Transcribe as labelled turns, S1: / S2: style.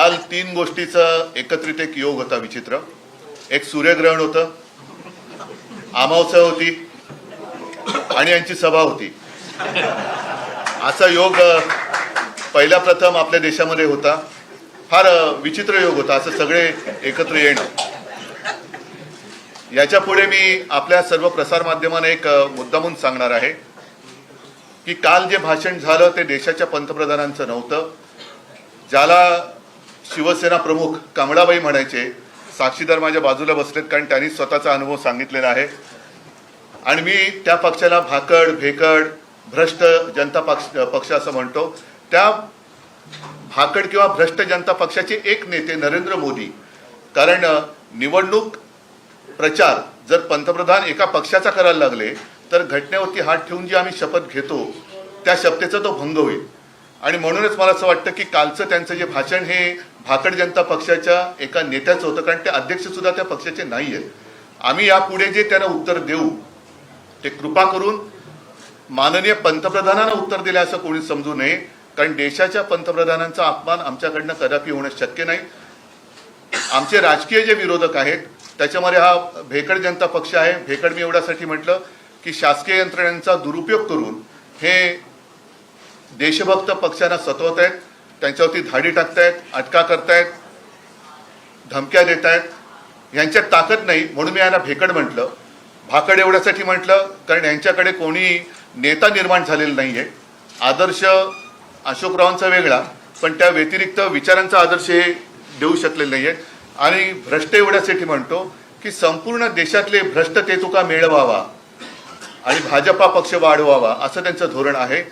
S1: काल तीन गोष्टीचा एकत्रित एक योग होता विचित्र. एक सूर्यग्रहण होतं अमावस्या होती आणि यांची सभा होती. असा योग पहिल्या पहिला प्रथम आपल्या देशामध्ये होता. फार विचित्र योग होता असं सगळे एकत्र येणं. याच्यापुढे मी आपल्या सर्व प्रसारमाध्यमांना एक मुद्दा म्हणून सांगणार आहे की काल जे भाषण झालं ते देशाच्या पंतप्रधानांचं नव्हतं. ज्याला शिवसेना प्रमुख कमळाबाई म्हणायचे साक्षीदार माझ्या बाजूला बसलेत कारण त्यांनी स्वतःचा अनुभव सांगितलेला आहे. आणि मी त्या पक्षाला भाकड भेकड भ्रष्ट जनता पक्ष पक्ष असं म्हणतो. त्या भाकड किंवा भ्रष्ट जनता पक्षाचे एक नेते नरेंद्र मोदी. कारण निवडणूक प्रचार जर पंतप्रधान एका पक्षाचा करायला लागले तर घटनेवरती हात ठेवून जी आम्ही शपथ घेतो त्या शपथेचा तो भंग होईल. आणि म्हणूनच मला असं वाटतं की कालचं त्यांचं जे भाषण हे भाकड जनता पक्षाच्या एका नेत्याचं होतं कारण ते अध्यक्ष सुद्धा त्या पक्षाचे नाही आहेत आम्ही यापुढे जे त्यांना उत्तर देऊ ते कृपा करून माननीय पंतप्रधानांना उत्तर दिले असं कोणी समजू नये कारण देशाच्या पंतप्रधानांचा अपमान आमच्याकडनं कदापि होणं शक्य नाही. आमचे राजकीय जे विरोधक आहेत त्याच्यामध्ये हा भेकड जनता पक्ष आहे. भेकड मी एवढ्यासाठी म्हटलं की शासकीय यंत्रणेचा दुरुपयोग करून हे देशभक्त पक्षांना सतवत आहेत त्यांच्यावरती धाडी टाकतायत अटका करतायत धमक्या देत आहेत यांच्यात ताकद नाही म्हणून मी यांना भेकड म्हटलं. भाकड एवढ्यासाठी म्हटलं कारण यांच्याकडे कोणी नेता निर्माण झालेला नाही आहे आदर्श अशोकरावांचा वेगळा पण त्या व्यतिरिक्त विचारांचा आदर्श हे देऊ शकलेले नाही आहेत आणि भ्रष्ट एवढ्यासाठी म्हणतो की संपूर्ण देशातले भ्रष्ट तेतुका मेळवावा मिळवावा आणि भाजपा पक्ष वाढवावा असं त्यांचं धोरण आहे.